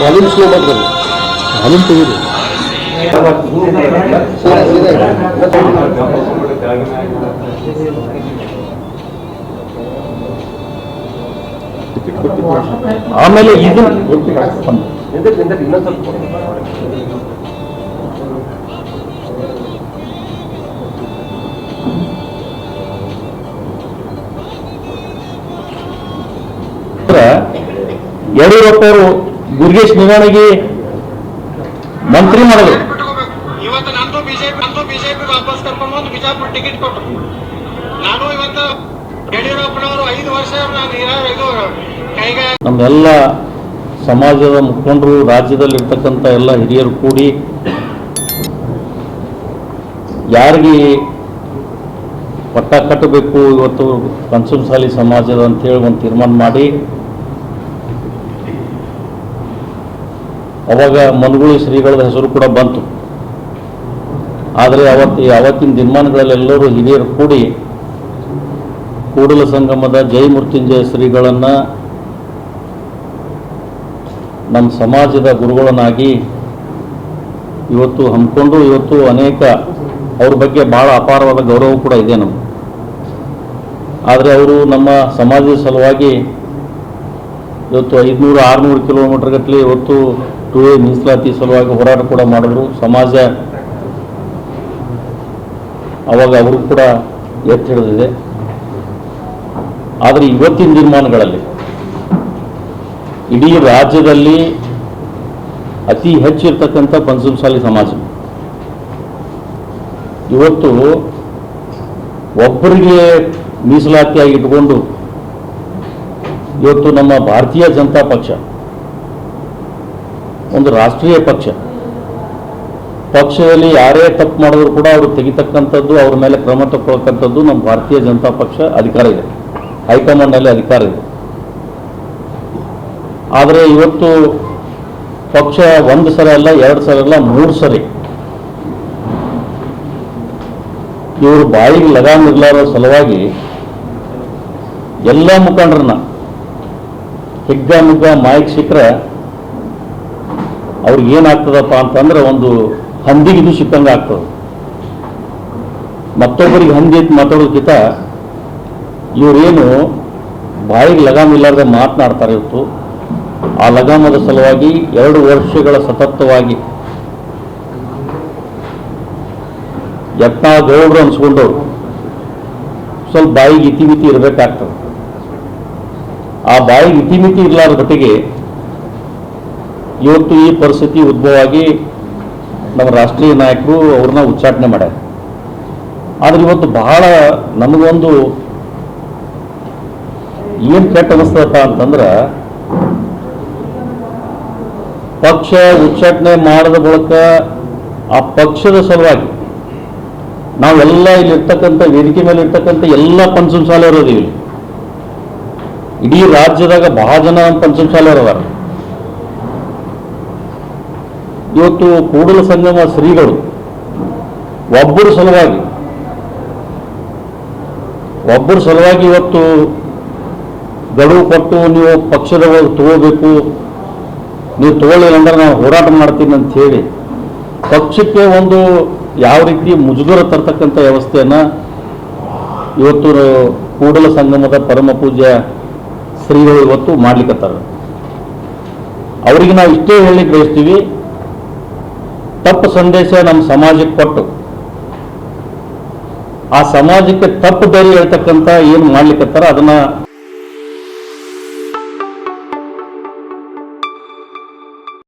Volume slow ಮಾಡ್ತಾರೆ. Volume ತೆಗೀರಿ. ಆಮೇಲೆ ಇದು ಯಡಿಯೂರಪ್ಪ ಅವರು ಗುರುಗೇಶ್ ನಿವಾಣಿಗೆ ಮಂತ್ರಿ ಮಾಡಿದ್ರು ಇವತ್ತು ನಂದು ಬಿಜೆಪಿ ನಂದು ಬಿಜೆಪಿ ವಾಪಸ್ ಕರ್ಕೊಂಡು ಬಂದು ಬಿಜಾಪುರ ಟಿಕೆಟ್ ಕೊಟ್ಟರು ನಾನು ಇವತ್ತು ಯಡಿಯೂರಪ್ಪನವರು ಐದು ವರ್ಷ ನಾನು ಇರ- ಇದು ಕೈಗೆ ನಮ್ಮೆಲ್ಲ ಸಮಾಜದ ಮುಖಂಡರು ರಾಜ್ಯದಲ್ಲಿರ್ತಕ್ಕಂಥ ಎಲ್ಲ ಹಿರಿಯರು ಕೂಡಿ ಯಾರಿಗೆ ಪಟ್ಟ ಕಟ್ಟಬೇಕು ಇವತ್ತು ಪಂಚಮಸಾಲಿ ಸಮಾಜದ ಅಂತೇಳಿ ಒಂದು ತೀರ್ಮಾನ ಮಾಡಿ ಅವಾಗ ಮನ್ಗುಳಿ ಶ್ರೀಗಳ ಹೆಸರು ಕೂಡ ಬಂತು. ಆದರೆ ಅವತ್ತು ಅವತ್ತಿನ ದಿನಮಾನಗಳಲ್ಲೆಲ್ಲರೂ ಹಿರಿಯರು ಕೂಡಿ ಕೂಡಲ ಸಂಗಮದ ಜೈ ಮೃತ್ಯುಂಜಯ ಶ್ರೀಗಳನ್ನು ನಮ್ಮ ಸಮಾಜದ ಗುರುಗಳನ್ನಾಗಿ ಇವತ್ತು ಹಮ್ಮಿಕೊಂಡು ಇವತ್ತು ಅನೇಕ ಅವ್ರ ಬಗ್ಗೆ ಭಾಳ ಅಪಾರವಾದ ಗೌರವ ಕೂಡ ಇದೆ ನಮ್ಗೆ. ಆದರೆ ಅವರು ನಮ್ಮ ಸಮಾಜದ ಸಲುವಾಗಿ ಇವತ್ತು ಐದುನೂರು, ಆರುನೂರು ಕಿಲೋಮೀಟರ್ ಗಟ್ಟಲೆ ಇವತ್ತು ಟೂ ಎ ಮೀಸಲಾತಿ ಸಲುವಾಗಿ ಹೋರಾಟ ಕೂಡ ಮಾಡಿದ್ರು. ಸಮಾಜ ಅವಾಗ ಅವರು ಕೂಡ ಎತ್ತಿ ಹಿಡಿದಿದೆ. ಆದರೆ ಇವತ್ತಿನ ದಿನಮಾನಗಳಲ್ಲಿ ಇಡೀ ರಾಜ್ಯದಲ್ಲಿ ಅತಿ ಹೆಚ್ಚು ಇರ್ತಕ್ಕಂಥ ಪಂಚಮಸಾಲಿ ಸಮಾಜ. ಇವತ್ತು ಒಬ್ಬರಿಗೆ ಮೀಸಲಾತಿಯಾಗಿ ಇಟ್ಕೊಂಡು ಇವತ್ತು ನಮ್ಮ ಭಾರತೀಯ ಜನತಾ ಪಕ್ಷ, ಒಂದು ರಾಷ್ಟ್ರೀಯ ಪಕ್ಷ, ಪಕ್ಷದಲ್ಲಿ ಯಾರೇ ತಪ್ಪು ಮಾಡಿದ್ರು ಕೂಡ ಅವರು ತೆಗಿತಕ್ಕಂಥದ್ದು, ಅವ್ರ ಮೇಲೆ ಕ್ರಮ ತಗೊಳ್ತಕ್ಕಂಥದ್ದು ನಮ್ಮ ಭಾರತೀಯ ಜನತಾ ಪಕ್ಷ ಅಧಿಕಾರ ಇದೆ. ಹೈಕಮಾಂಡ್ನಲ್ಲಿ ಅಧಿಕಾರ ಇದೆ. ಆದರೆ ಇವತ್ತು ಪಕ್ಷ ಒಂದು ಸಲ ಅಲ್ಲ, ಎರಡು ಸಲ ಅಲ್ಲ, ಮೂರು ಸರಿ ಇವರು ಬಾಯಿಗೆ ಲಗಾಮ್ ಇರ್ಲಾರೋ ಸಲುವಾಗಿ ಎಲ್ಲ ಮುಖಂಡರನ್ನ ಹಿಗ್ಗ ಮಾಯಕ್ ಮಾಯಿಕ್ ಸಿಕ್ಕರೆ ಅವ್ರಿಗೆ ಏನಾಗ್ತದಪ್ಪ ಅಂತಂದ್ರೆ ಒಂದು ಹಂದಿಗಿದು ಸಿಕ್ಕಂಗೆ ಆಗ್ತದೆ. ಮತ್ತೊಬ್ಬರಿಗೆ ಹಂದಿ ಅಂತ ಮಾತಾಡೋದಕ್ಕಿಂತ ಇವರೇನು ಬಾಯಿಗೆ ಲಗಾಮ್ ಇಲ್ಲಾರ್ದೆ ಮಾತನಾಡ್ತಾರೆ ಇವತ್ತು. ಆ ಲಗಾಮದ ಸಲುವಾಗಿ ಎರಡು ವರ್ಷಗಳ ಸತತವಾಗಿ ಯತ್ನ ಗೌಡ್ರು ಅನ್ಸ್ಕೊಂಡವ್ರು. ಸ್ವಲ್ಪ ಬಾಯಿಗೆ ಇತಿಮಿತಿ ಇರಬೇಕಾಗ್ತದೆ. ಆ ಬಾಯಿ ಇತಿಮಿತಿ ಇರಲಾರ ಜೊತೆಗೆ ಇವತ್ತು ಈ ಪರಿಸ್ಥಿತಿ ಉದ್ಭವವಾಗಿ ನಮ್ಮ ರಾಷ್ಟ್ರೀಯ ನಾಯಕರು ಅವ್ರನ್ನ ಉಚ್ಚಾಟನೆ ಮಾಡ್ಯಾರ ಆದರೆ ಇವತ್ತು ಬಹಳ ನಮಗೊಂದು ಏನು ಕೆಟ್ಟ ಅನಿಸ್ತದಪ್ಪ ಅಂತಂದ್ರೆ ಪಕ್ಷ ಉಚ್ಚಾಟನೆ ಮಾಡಿದ ಬಳಿಕ ಆ ಪಕ್ಷದ ಸಲುವಾಗಿ ನಾವೆಲ್ಲ ಇಲ್ಲಿ ಇರ್ತಕ್ಕಂಥ ವೇದಿಕೆ ಮೇಲೆ ಇರ್ತಕ್ಕಂಥ ಎಲ್ಲ ಪಂಚಮ ಶಾಲೆ ಅದೀವಿ ಇಲ್ಲಿ. ಇಡೀ ರಾಜ್ಯದಾಗ ಬಹಳ ಜನ ಪಂಚಮ ಅದಾರ ಇವತ್ತು ಕೂಡಲ ಸಂಗಮ ಶ್ರೀಗಳು, ಒಬ್ಬರ ಸಲುವಾಗಿ ಒಬ್ಬರ ಸಲುವಾಗಿ ಇವತ್ತು ಗಡುವು ಕೊಟ್ಟು ನೀವು ಪಕ್ಷದ ತಗೋಬೇಕು, ನೀವು ತಗೊಳ್ಳಿಲ್ಲ ಅಂದ್ರೆ ನಾವು ಹೋರಾಟ ಮಾಡ್ತೀನಿ ಅಂತ ಹೇಳಿ, ಪಕ್ಷಕ್ಕೆ ಒಂದು ಯಾವ ರೀತಿ ಮುಜುಗರ ತರ್ತಕ್ಕಂಥ ವ್ಯವಸ್ಥೆಯನ್ನು ಇವತ್ತು ಕೂಡಲ ಸಂಗಮದ ಪರಮ ಪೂಜ್ಯ ಶ್ರೀಗಳು ಇವತ್ತು ಮಾಡ್ಲಿಕ್ಕತ್ತಾರ ಅವರಿಗೆ ನಾವು ಇಷ್ಟೇ ಹೇಳಿ ಬಯಸ್ತೀವಿ, ತಪ್ಪು ಸಂದೇಶ ನಮ್ಮ ಸಮಾಜಕ್ಕೆ ಕೊಟ್ಟು. ಆ ಸಮಾಜಕ್ಕೆ ತಪ್ಪು ದಾರಿ ಹೇಳ್ತಕ್ಕಂಥ ಏನು ಮಾಡ್ಲಿಕ್ಕತ್ತಾರ ಅದನ್ನ